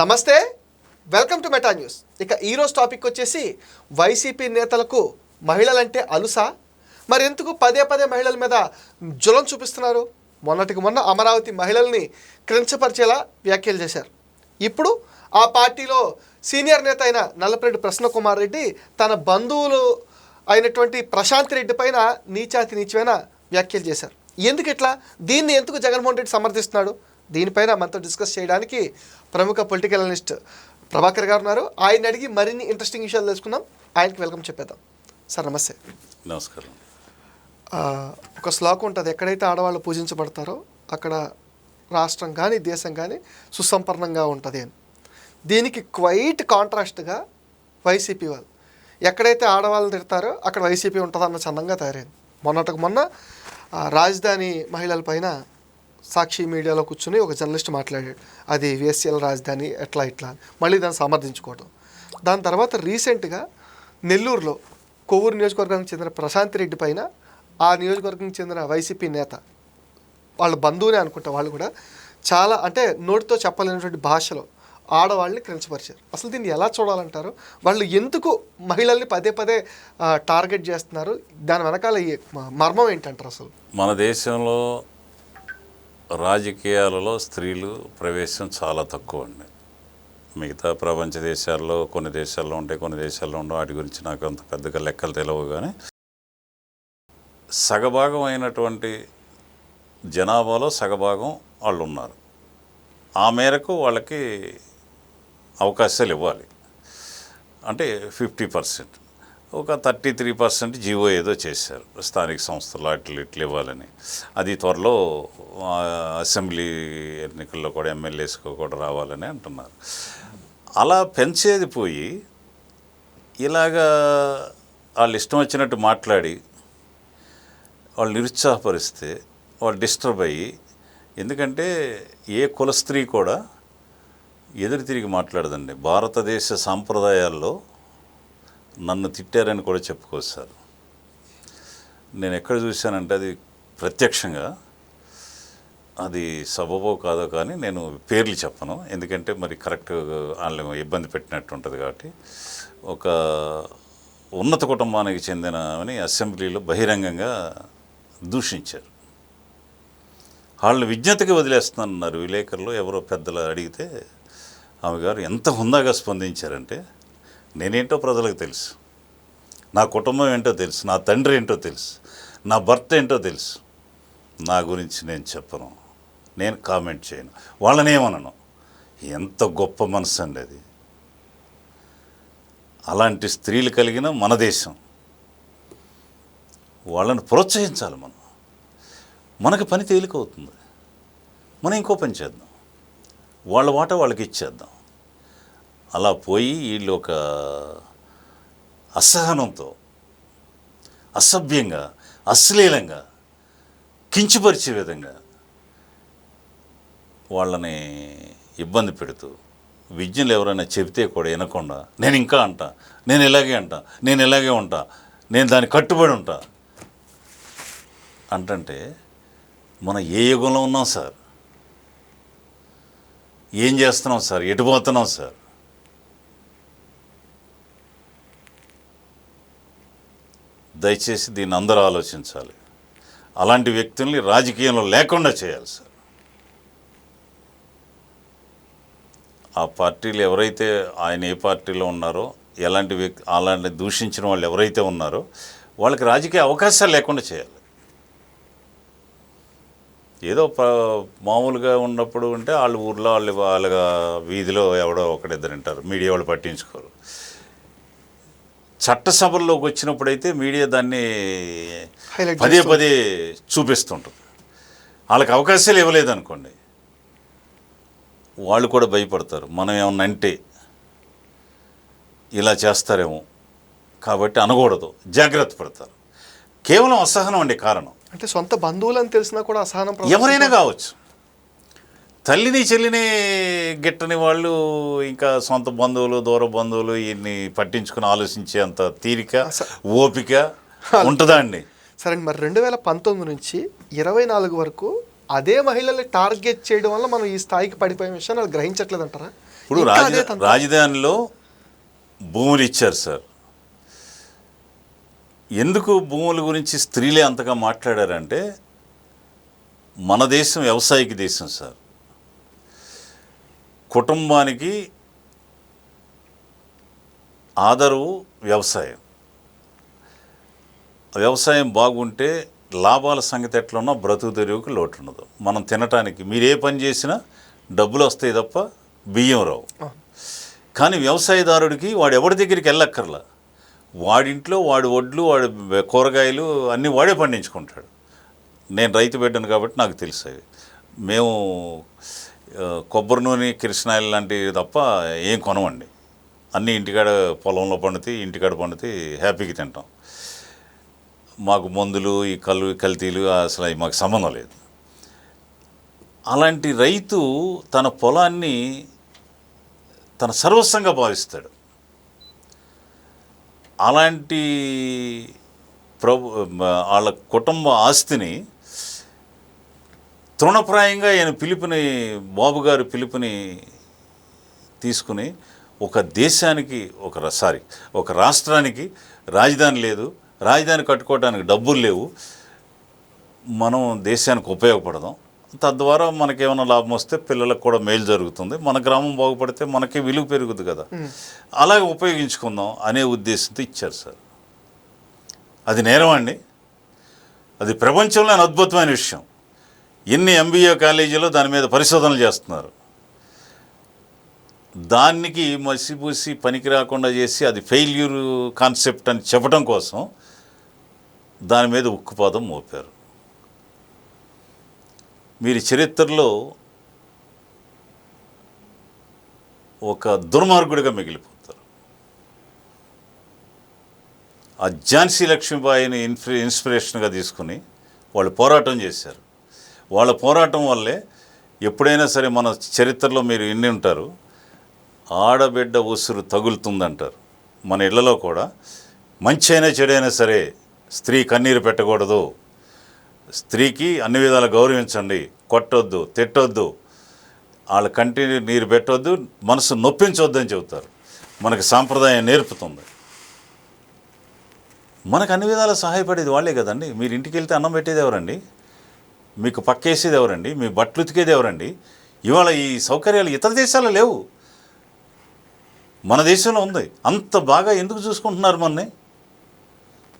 నమస్తే welcome to meta news ఇక ఈరోజు టాపిక్ వచ్చేసి వైసీపీ నేతలకు మహిళలంటే అలుసా? మరి ఎందుకు పదే పదే మహిళల మీద జులం చూపిస్తున్నారు? మొన్నటికి మొన్న అమరావతి మహిళల్ని క్రించపరిచేలా వ్యాఖ్యలు చేశారు. ఇప్పుడు ఆ పార్టీలో సీనియర్ నేత అయిన నల్లపరెడ్డి ప్రసన్నకుమార్ రెడ్డి తన బంధువులు అయినటువంటి ప్రశాంత్ రెడ్డి పైన నీచాతి నీచమైన వ్యాఖ్యలు చేశారు. ఎందుకు ఇట్లా? దీన్ని ఎందుకు జగన్మోహన్ రెడ్డి సమర్థిస్తున్నాడు? దీనిపైన మనతో డిస్కస్ చేయడానికి ప్రముఖ పొలిటికల్ అనలిస్ట్ ప్రభాకర్ గారు ఉన్నారు. ఆయన అడిగి మరిన్ని ఇంట్రెస్టింగ్ విషయాలు తెలుసుకుందాం. ఆయనకి వెల్కమ్ చెప్పేద్దాం. సార్ నమస్తే. నమస్కారం. ఒక శ్లోకం ఉంటుంది. ఎక్కడైతే ఆడవాళ్ళు పూజించబడతారో అక్కడ రాష్ట్రం కానీ దేశం కానీ సుసంపన్నంగా ఉంటుంది అని. దీనికి క్వైట్ కాంట్రాస్ట్గా వైసీపీ వాళ్ళు. ఎక్కడైతే ఆడవాళ్ళని తిడతారో అక్కడ వైసీపీ ఉంటుందన్న చందంగా తయారైంది. మొన్నటికి మొన్న రాజధాని మహిళల పైన సాక్షి మీడియాలో కూర్చుని ఒక జర్నలిస్ట్ మాట్లాడాడు. అది విఎస్ఎల్ రాజధాని ఎట్లా ఇట్లా అని. మళ్ళీ దాన్ని సమర్థించుకోవడం దాని తర్వాత రీసెంట్గా నెల్లూరులో కొవ్వూరు నియోజకవర్గానికి చెందిన ప్రశాంత్ రెడ్డి పైన ఆ నియోజకవర్గానికి చెందిన వైసీపీ నేత వాళ్ళ బంధువునే అనుకుంటా వాళ్ళు కూడా చాలా అంటే నోటితో చెప్పలేనటువంటి భాషలో ఆడవాళ్ళని క్రించపరిచారు. అసలు దీన్ని ఎలా చూడాలంటారు? వాళ్ళు ఎందుకు మహిళల్ని పదే పదే టార్గెట్ చేస్తున్నారు? దాని వెనకాల మర్మం ఏంటంటారు అసలు? మన దేశంలో రాజకీయాలలో స్త్రీలు ప్రవేశం చాలా తక్కువ అండి మిగతా ప్రపంచ దేశాల్లో కొన్ని దేశాల్లో ఉంటాయి కొన్ని దేశాల్లో ఉండవు. వాటి గురించి నాకు అంత పెద్దగా లెక్కలు తెలియవు కానీ సగభాగం అయినటువంటి జనాభాలో సగభాగం వాళ్ళు ఉన్నారు ఆ మేరకు వాళ్ళకి అవకాశాలు ఇవ్వాలి. అంటే ఫిఫ్టీ పర్సెంట్. ఒక థర్టీ త్రీ పర్సెంట్ జీవో ఏదో చేశారు. స్థానిక సంస్థలు అట్లు ఇట్లు ఇవ్వాలని. అది త్వరలో అసెంబ్లీ ఎన్నికల్లో కూడా ఎమ్మెల్యేస్కి కూడా రావాలని అంటున్నారు. అలా పెంచేది పోయి ఇలాగా వాళ్ళు ఇష్టం వచ్చినట్టు మాట్లాడి వాళ్ళు నిరుత్సాహపరిస్తే వాళ్ళు డిస్టర్బ్ అయ్యి ఎందుకంటే ఏ కుల స్త్రీ కూడా ఎదురు తిరిగి మాట్లాడదండి. భారతదేశ సాంప్రదాయాల్లో నన్ను తిట్టారని కూడా చెప్పుకోవచ్చు సార్. నేను ఎక్కడ చూశానంటే అది ప్రత్యక్షంగా అది సబబో కాదో కానీ నేను పేర్లు చెప్పను. ఎందుకంటే మరి కరెక్ట్ వాళ్ళని ఇబ్బంది పెట్టినట్టు ఉంటుంది కాబట్టి. ఒక ఉన్నత కుటుంబానికి చెందిన అని అసెంబ్లీలో బహిరంగంగా దూషించారు. వాళ్ళని విజ్ఞతకి వదిలేస్తున్నారు విలేకరులు ఎవరో పెద్దలు అడిగితే ఆమె గారు ఎంత హుందాగా స్పందించారంటే నేనేంటో ప్రజలకు తెలుసు. నా కుటుంబం ఏంటో తెలుసు. నా తండ్రి ఏంటో తెలుసు. నా భర్త ఏంటో తెలుసు. నా గురించి నేను చెప్పను. నేను కామెంట్ చేయను. వాళ్ళని ఏమనను? ఎంత గొప్ప మనసు అండి అది. అలాంటి స్త్రీలు కలిగిన మన దేశం. వాళ్ళని ప్రోత్సహించాలి మనం. మనకి పని తేలికవుతుంది మనం ఇంకో పని చేద్దాం. వాళ్ళ వాట వాళ్ళకి ఇచ్చేద్దాం. అలా పోయి వీళ్ళు ఒక అసహనంతో అసభ్యంగా అశ్లీలంగా కించపరిచే విధంగా వాళ్ళని ఇబ్బంది పెడుతూ విద్యలు ఎవరైనా చెబితే కూడా వినకుండా నేను ఇంకా అంటా నేను ఇలాగే అంటా నేను ఇలాగే ఉంటా నేను దానికి కట్టుబడి ఉంటా అంటంటే మనం ఏ యుగంలో ఉన్నాం సార్? ఏం చేస్తున్నాం సార్? ఎటు పోతున్నాం సార్? దయచేసి దీన్ని అందరూ ఆలోచించాలి. అలాంటి వ్యక్తుల్ని రాజకీయంలో లేకుండా చేయాలి సార్. ఆ పార్టీలు ఎవరైతే ఆయన ఏ పార్టీలో ఉన్నారో ఎలాంటి వ్యక్తి అలాంటి దూషించిన వాళ్ళు ఎవరైతే ఉన్నారో వాళ్ళకి రాజకీయ అవకాశాలు లేకుండా చేయాలి. ఏదో మామూలుగా ఉన్నప్పుడు ఉంటే వాళ్ళ ఊర్లో వాళ్ళు వాళ్ళ వీధిలో ఎవడో ఒకడిద్దరు ఉంటారు. మీడియా వాళ్ళు పట్టించుకోరు. చట్టసభల్లోకి వచ్చినప్పుడైతే మీడియా దాన్ని పదే పదే చూపిస్తుంటుంది. వాళ్ళకి అవకాశాలు ఇవ్వలేదు అనుకోండి వాళ్ళు కూడా భయపడతారు. మనం ఏమన్నా అంటే ఇలా చేస్తారేమో కాబట్టి అనకూడదు జాగ్రత్త పడతారు. కేవలం అసహనం అండి కారణం. అంటే సొంత బంధువులని తెలిసినా కూడా అసహనం ఎవరైనా కావచ్చు. తల్లిని చెల్లిని గిట్టని వాళ్ళు ఇంకా సొంత బంధువులు దూర బంధువులు వీళ్ళని పట్టించుకుని ఆలోచించే అంత తీరిక ఓపిక ఉంటుందా అండి సరే అండి, మరి రెండు వేల పంతొమ్మిది నుంచి ఇరవై నాలుగు వరకు అదే మహిళల్ని టార్గెట్ చేయడం వల్ల మనం ఈ స్థాయికి పడిపోయే విషయాన్ని వాళ్ళు గ్రహించట్లేదు అంటారా ఇప్పుడు. రాజధానిలో భూములు ఇచ్చారు సార్. ఎందుకు భూముల గురించి స్త్రీలే అంతగా మాట్లాడారంటే మన దేశం వ్యవసాయక దేశం సార్. కుటుంబానికి ఆదరవు వ్యవసాయం. వ్యవసాయం బాగుంటే లాభాల సంగతి ఎట్లా ఉన్నా బ్రతుకు తెరువుకి లోటు ఉండదు మనం తినటానికి మీరు ఏ పని చేసినా డబ్బులు వస్తాయి తప్ప బియ్యం రావు. కానీ వ్యవసాయదారుడికి వాడు ఎవరి దగ్గరికి వెళ్ళక్కర్లా. వాడింట్లో వాడి వడ్లు వాడి కూరగాయలు అన్నీ వాడే పండించుకుంటాడు. నేను రైతు బిడ్డను కాబట్టి నాకు తెలుసు అవి. మేము కొబ్బరి నూనె కిరసనాయిల్ లాంటివి తప్ప ఏం కొనమండి. అన్నీ ఇంటికాడ పొలంలో పండితే ఇంటికాడ పండితే హ్యాపీగా తింటాం. మాకు మందులు ఈ కళ్ళు కల్తీలు అసలు అవి మాకు సంబంధం లేదు. అలాంటి రైతు తన పొలాన్ని తన సర్వస్వంగా భావిస్తాడు అలాంటి ప్రభు వాళ్ళ కుటుంబ ఆస్తిని తృణప్రాయంగా ఆయన పిలుపుని బాబు గారు పిలుపుని తీసుకుని ఒక దేశానికి ఒక సారీ ఒక రాష్ట్రానికి రాజధాని లేదు. రాజధాని కట్టుకోవడానికి డబ్బులు లేవు. మనం దేశానికి ఉపయోగపడదాం. తద్వారా మనకేమైనా లాభం వస్తే పిల్లలకు కూడా మేలు జరుగుతుంది. మన గ్రామం బాగుపడితే మనకి విలువ పెరుగుద్ది కదా. అలాగే ఉపయోగించుకుందాం అనే ఉద్దేశంతో ఇచ్చారు సార్. అది నేరం అండి? అది ప్రపంచంలోని అద్భుతమైన విషయం. ఎన్ని ఎంబీఏ కాలేజీలో దాని మీద పరిశోధనలు చేస్తున్నారు? దానికి మసిపూసి పనికి రాకుండా చేసి అది ఫెయిల్యూర్ కాన్సెప్ట్ అని చెప్పడం కోసం దాని మీద ఉక్కుపాదం మోపారు. మీరు చరిత్రలో ఒక దుర్మార్గుడిగా మిగిలిపోతారు. ఆ ఝాన్సీ లక్ష్మీబాయిని ఇన్స్పి ఇన్స్పిరేషన్గా తీసుకుని వాళ్ళు పోరాటం చేశారు. వాళ్ళ పోరాటం వల్లే ఎప్పుడైనా సరే మన చరిత్రలో మీరు ఎన్ని ఉంటారు. ఆడబిడ్డ ఉసురు తగులుతుందంటారు. మన ఇళ్ళలో కూడా మంచి అయినా చెడైనా సరే స్త్రీ కన్నీరు పెట్టకూడదు. స్త్రీకి అన్ని విధాలు గౌరవించండి. కొట్టొద్దు తిట్టొద్దు. వాళ్ళ కంటి నీరు పెట్టొద్దు మనసు నొప్పించొద్దు అని చెబుతారు. మనకి సాంప్రదాయం నేర్పుతుంది. మనకు అన్ని విధాలా సహాయపడేది వాళ్ళే కదండి. మీరు ఇంటికి వెళ్తే అన్నం పెట్టేది ఎవరండి? మీకు పక్కేసేది ఎవరండి? మీ బట్టలు ఉతికేది ఎవరండి? ఇవాళ ఈ సౌకర్యాలు ఇతర దేశాల్లో లేవు. మన దేశంలో ఉంది. అంత బాగా ఎందుకు చూసుకుంటున్నారు మనని?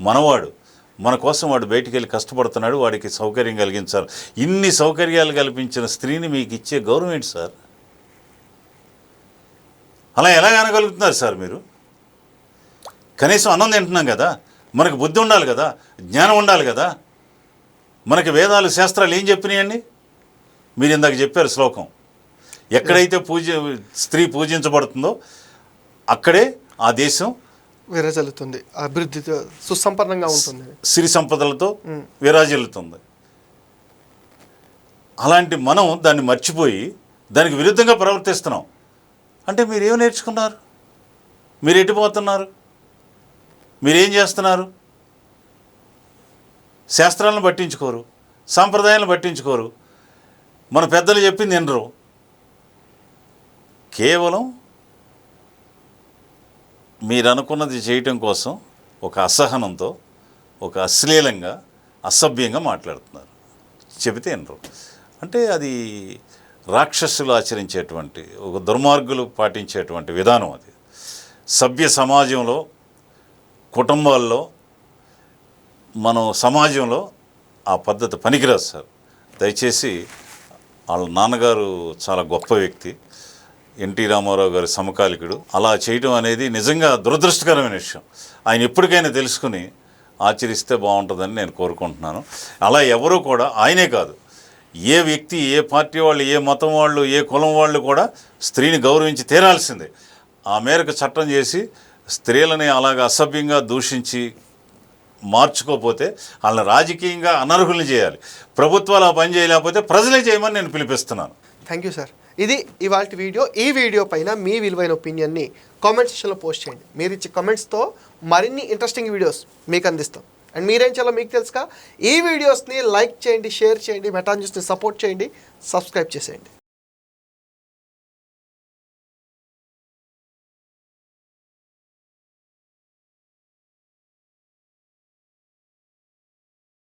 మనవాడు మన కోసం వాడు బయటికి వెళ్ళి కష్టపడుతున్నాడు వాడికి సౌకర్యం కలిగించాలి. ఇన్ని సౌకర్యాలు కల్పించిన స్త్రీని మీకు ఇచ్చే గౌరవం ఏంటి సార్? అలా ఎలా అనగలుగుతున్నారు సార్ మీరు? కనీసం అన్నం తింటున్నాం కదా? మనకు బుద్ధి ఉండాలి కదా? జ్ఞానం ఉండాలి కదా? మనకి వేదాలు శాస్త్రాలు ఏం చెప్పినాయండి? మీరు ఇందాక చెప్పారు శ్లోకం. ఎక్కడైతే పూజ స్త్రీ పూజించబడుతుందో అక్కడే ఆ దేశం విరజల్లుతుంది. అభివృద్ధితో సుసంపన్నంగా ఉంటుంది. సిరి సంపదలతో. విరాజిల్లుతుంది. అలాంటి మనం దాన్ని మర్చిపోయి దానికి విరుద్ధంగా ప్రవర్తిస్తున్నాం. అంటే మీరు ఏం నేర్చుకున్నారు? మీరు ఎటుపోతున్నారు మీరేం చేస్తున్నారు? శాస్త్రాలను పట్టించుకోరు సాంప్రదాయాలను పట్టించుకోరు. మన పెద్దలు చెప్పింది వినరు. కేవలం మీరు అనుకున్నది చేయటం కోసం ఒక అసహనంతో ఒక అశ్లీలంగా అసభ్యంగా మాట్లాడుతున్నారు. చెబితే వినరు. అంటే అది రాక్షసులు ఆచరించేటువంటి ఒక దుర్మార్గులు పాటించేటువంటి విధానం అది. సభ్య సమాజంలో కుటుంబాల్లో మనం సమాజంలో ఆ పద్ధతి పనికిరాదు సార్. దయచేసి వాళ్ళ నాన్నగారు చాలా గొప్ప వ్యక్తి ఎన్టీ రామారావు గారి సమకాలికుడు. అలా చేయడం అనేది నిజంగా దురదృష్టకరమైన విషయం. ఆయన ఎప్పటికైనా తెలుసుకుని ఆచరిస్తే బాగుంటుందని నేను కోరుకుంటున్నాను. అలా ఎవరూ కూడా ఆయనే కాదు. ఏ వ్యక్తి ఏ పార్టీ వాళ్ళు ఏ మతం వాళ్ళు ఏ కులం వాళ్ళు కూడా స్త్రీని గౌరవించి తీరాల్సిందే. ఆ మేరకు చట్టం చేసి స్త్రీలని అలాగ అసభ్యంగా దూషించి మార్చుకోకపోతే వాళ్ళని రాజకీయంగా అనర్హుల్ని చేయాలి. ప్రభుత్వాలు ఆ పని చేయలేకపోతే ప్రజలే చేయమని నేను పిలిపిస్తున్నాను. థ్యాంక్ యూ సార్ ఇది ఇవాళ వీడియో. ఈ వీడియో పైన మీ విలువైన ఒపీనియన్ని కామెంట్ సెక్షన్లో పోస్ట్ చేయండి. మీరు ఇచ్చే కామెంట్స్తో మరిన్ని ఇంట్రెస్టింగ్ వీడియోస్ మీకు అందిస్తాం. అండ్ మీరేం చేయాలో మీకు తెలుసుగా. ఈ వీడియోస్ని లైక్ చేయండి షేర్ చేయండి మెటాన్ న్యూస్ని సపోర్ట్ చేయండి సబ్స్క్రైబ్ చేసేయండి.